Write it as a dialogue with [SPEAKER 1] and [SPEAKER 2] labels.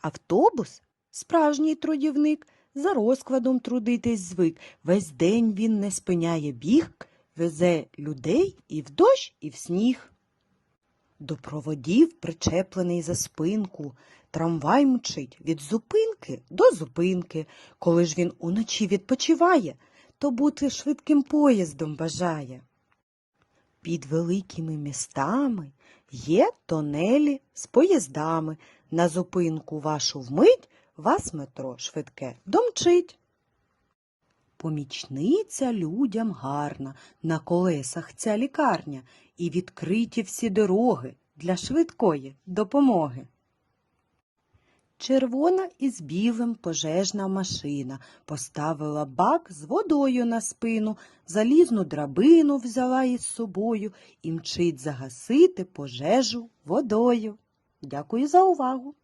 [SPEAKER 1] Автобус справжній трудівник, за розкладом трудитись звик. Весь день він не спиняє біг, везе людей і в дощ, і в сніг. До проводів причеплений за спинку, трамвай мчить від зупинки до зупинки. Коли ж він уночі відпочиває, то бути швидким поїздом бажає. Під великими містами є тонелі з поїздами. На зупинку вашу вмить вас метро швидке домчить. Помічниця людям гарна, на колесах ця лікарня, і відкриті всі дороги для швидкої допомоги. Червона із білим пожежна машина поставила бак з водою на спину, залізну драбину взяла із собою і мчить загасити пожежу водою. Дякую за увагу!